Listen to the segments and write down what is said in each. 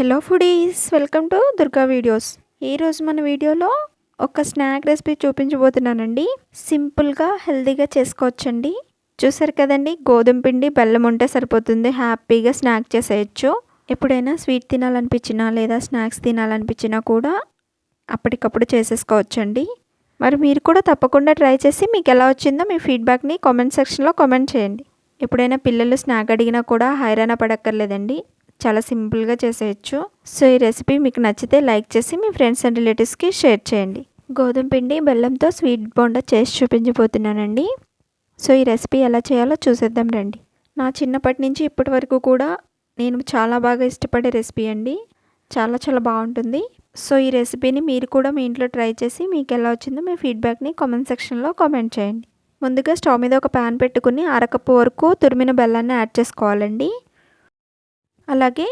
Hello foodies welcome to Durga videos ఈరోజు మన వీడియోలో ఒక స్నాక్ రెసిపీ చూపించబోతున్నానండి. సింపుల్గా హెల్తీగా చేసుకోవచ్చండి. చూసారు కదండి గోధుమ పిండి బెల్లం ఉంటే సరిపోతుంది. హ్యాపీగా స్నాక్ చేసేయచ్చు. ఎప్పుడైనా స్వీట్ తినాలనిపించినా లేదా స్నాక్స్ తినాలనిపించినా కూడా అప్పటికప్పుడు చేసేసుకోవచ్చండి. మరి మీరు కూడా తప్పకుండా ట్రై చేసి మీకు ఎలా వచ్చిందో మీ ఫీడ్బ్యాక్ని కామెంట్ సెక్షన్లో కామెంట్ చేయండి. ఎప్పుడైనా పిల్లలు స్నాక్ అడిగినా కూడా హైరాణ పడక్కర్లేదండి. చాలా సింపుల్గా చేసేయచ్చు. సో ఈ రెసిపీ మీకు నచ్చితే లైక్ చేసి మీ ఫ్రెండ్స్ అండ్ రిలేటివ్స్కి షేర్ చేయండి. గోధుమ పిండి బెల్లంతో స్వీట్ బోండా చేసి చూపించబోతున్నానండి. సో ఈ రెసిపీ ఎలా చేయాలో చూసేద్దాం రండి. నా చిన్నప్పటి నుంచి ఇప్పటి వరకు కూడా నేను చాలా బాగా ఇష్టపడే రెసిపీ అండి. చాలా చాలా బాగుంటుంది. సో ఈ రెసిపీని మీరు కూడా మీ ఇంట్లో ట్రై చేసి మీకు ఎలా వచ్చిందో మీ ఫీడ్బ్యాక్ని కామెంట్ సెక్షన్లో కామెంట్ చేయండి. ముందుగా స్టవ్ మీద ఒక ప్యాన్ పెట్టుకుని అరకప్పు వరకు తురిమిన బెల్లాన్ని యాడ్ చేసుకోవాలండి. అలాగే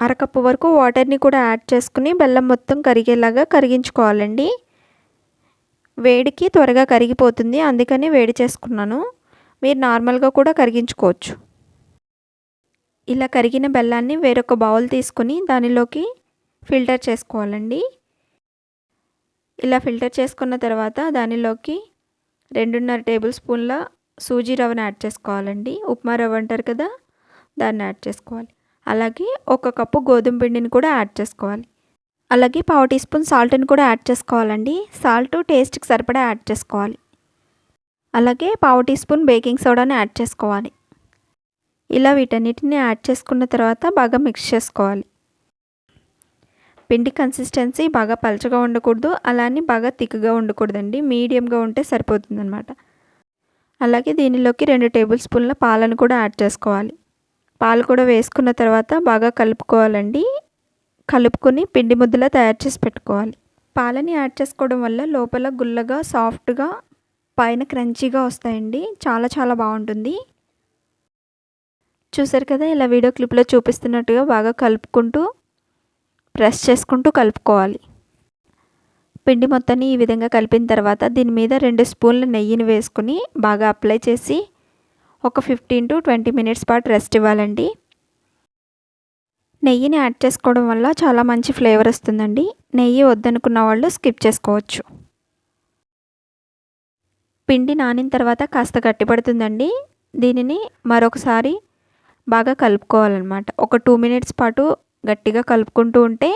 అరకప్పు వరకు వాటర్ని కూడా యాడ్ చేసుకుని బెల్లం మొత్తం కరిగేలాగా కరిగించుకోవాలండి. వేడికి త్వరగా కరిగిపోతుంది అందుకని వేడి చేసుకున్నాను. మీరు నార్మల్గా కూడా కరిగించుకోవచ్చు. ఇలా కరిగిన బెల్లాన్ని వేరొక బౌల్ తీసుకుని దానిలోకి ఫిల్టర్ చేసుకోవాలండి. ఇలా ఫిల్టర్ చేసుకున్న తర్వాత దానిలోకి రెండున్నర టేబుల్ స్పూన్ల సూజీ రవ్వను యాడ్ చేసుకోవాలండి. ఉప్మా రవ్వ అంటారు కదా దాన్ని యాడ్ చేసుకోవాలి. అలాగే ఒక కప్పు గోధుమ పిండిని కూడా యాడ్ చేసుకోవాలి. అలాగే పావు టీ స్పూన్ సాల్ట్ని కూడా యాడ్ చేసుకోవాలండి. సాల్ట్ టేస్ట్కి సరిపడా యాడ్ చేసుకోవాలి. అలాగే పావు టీ స్పూన్ బేకింగ్ సోడాని యాడ్ చేసుకోవాలి. ఇలా వీటన్నిటిని యాడ్ చేసుకున్న తర్వాత బాగా మిక్స్ చేసుకోవాలి. పిండి కన్సిస్టెన్సీ బాగా పలచగా ఉండకూడదు. అలానే బాగా థిక్గా ఉండకూడదండి. మీడియంగా ఉంటే సరిపోతుందన్నమాట. అలాగే దీనిలోకి రెండు టేబుల్ స్పూన్ల పాలను కూడా యాడ్ చేసుకోవాలి. పాలు కూడా వేసుకున్న తర్వాత బాగా కలుపుకోవాలండి. కలుపుకొని పిండి ముద్దలా తయారు చేసి పెట్టుకోవాలి. పాలని యాడ్ చేసుకోవడం వల్ల లోపల గుల్లగా సాఫ్ట్గా పైన క్రంచీగా వస్తాయండి. చాలా చాలా బాగుంటుంది. చూసారు కదా ఇలా వీడియో క్లిప్లో చూపిస్తున్నట్టుగా బాగా కలుపుకుంటూ ప్రెస్ చేసుకుంటూ కలుపుకోవాలి. పిండి మొత్తాన్ని ఈ విధంగా కలిపిన తర్వాత దీని మీద రెండు స్పూన్ల నెయ్యిని వేసుకుని బాగా అప్లై చేసి ఒక ఫిఫ్టీన్ టు ట్వంటీ మినిట్స్ పాటు రెస్ట్ ఇవ్వాలండి. నెయ్యిని యాడ్ చేసుకోవడం వల్ల చాలా మంచి ఫ్లేవర్ వస్తుందండి. నెయ్యి వద్దనుకున్న వాళ్ళు స్కిప్ చేసుకోవచ్చు. పిండి నానిన తర్వాత కాస్త గట్టిపడుతుందండి. దీనిని మరొకసారి బాగా కలుపుకోవాలన్నమాట. ఒక టూ మినిట్స్ పాటు గట్టిగా కలుపుకుంటూ ఉంటే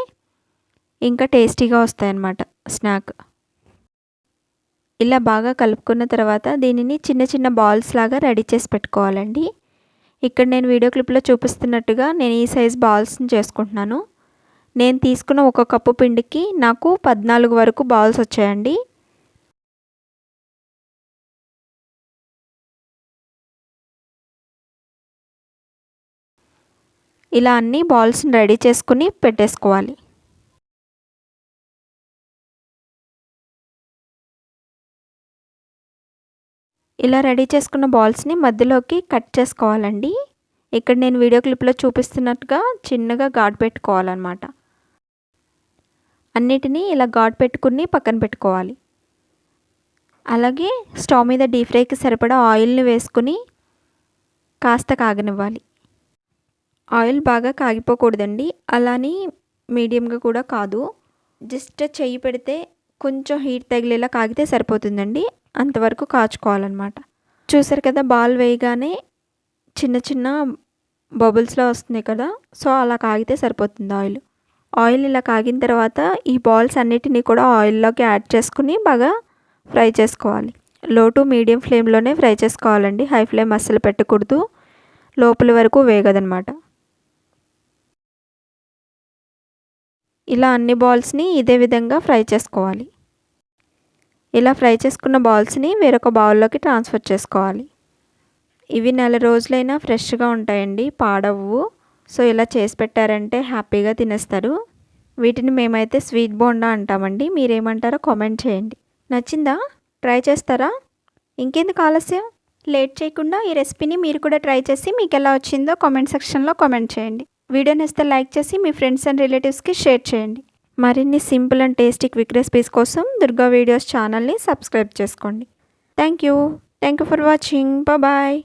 ఇంకా టేస్టీగా వస్తాయన్నమాట స్నాక్ ఇలా బాగా కలుపుకున్న తర్వాత దీనిని చిన్న చిన్న బాల్స్ లాగా రెడీ చేసి పెట్టుకోవాలండి. ఇక్కడ నేను వీడియో క్లిప్లో చూపిస్తున్నట్టుగా నేను ఈ సైజ్ బాల్స్ని చేసుకుంటున్నాను. నేను తీసుకున్న ఒక కప్పు పిండికి నాకు పద్నాలుగు వరకు బాల్స్ వచ్చాయండి. ఇలా అన్ని బాల్స్ని రెడీ చేసుకుని పెట్టేసుకోవాలి. ఇలా రెడీ చేసుకున్న బాల్స్ని మధ్యలోకి కట్ చేసుకోవాలండి. ఇక్కడ నేను వీడియో క్లిప్లో చూపిస్తున్నట్టుగా చిన్నగా ఘాట్ పెట్టుకోవాలన్నమాట. అన్నిటినీ ఇలా ఘాట్ పెట్టుకుని పక్కన పెట్టుకోవాలి. అలాగే స్టవ్ మీద డీప్ ఫ్రైకి సరిపడా ఆయిల్ని వేసుకుని కాస్త కాగనివ్వాలి. ఆయిల్ బాగా కాగిపోకూడదండి. అలాని మీడియంగా కూడా కాదు. జస్ట్ చెయ్యి పెడితే కొంచెం హీట్ తగిలేలా కాగితే సరిపోతుందండి. అంతవరకు కాచుకోవాలన్నమాట. చూసారు కదా బాల్ వేయగానే చిన్న చిన్న బబుల్స్లో వస్తున్నాయి కదా సో అలా కాగితే సరిపోతుంది ఆయిల్. ఆయిల్ ఇలా కాగిన తర్వాత ఈ బాల్స్ అన్నిటినీ కూడా ఆయిల్లోకి యాడ్ చేసుకుని బాగా ఫ్రై చేసుకోవాలి. లో టు మీడియం ఫ్లేమ్లోనే ఫ్రై చేసుకోవాలండి హై ఫ్లేమ్ అస్సలు పెట్టకూడదు లోపల వరకు వేగదనమాట ఇలా అన్ని బాల్స్ని ఇదే విధంగా ఫ్రై చేసుకోవాలి. ఇలా ఫ్రై చేసుకున్న బాల్స్ని వేరొక బౌల్లోకి ట్రాన్స్ఫర్ చేసుకోవాలి. ఇవి నెల రోజులైనా ఫ్రెష్గా ఉంటాయండి పాడవు సో ఇలా చేసి పెట్టారంటే హ్యాపీగా తినేస్తారు. వీటిని మేమైతే స్వీట్ బోండా అంటామండి. మీరేమంటారో కామెంట్ చేయండి. నచ్చిందా? ట్రై చేస్తారా? ఇంకెందుకు ఆలస్యం? లేట్ చేయకుండా ఈ రెసిపీని మీరు కూడా ట్రై చేసి మీకు ఎలా వచ్చిందో కామెంట్ సెక్షన్లో కామెంట్ చేయండి. వీడియో నచ్చితే లైక్ చేసి మీ ఫ్రెండ్స్ అండ్ రిలేటివ్స్కి షేర్ చేయండి. మరిన్ని simple and tasty quick recipes కోసం దుర్గా వీడియోస్ ఛానల్ని సబ్స్క్రైబ్ చేసుకోండి. Thank you thank you for watching bye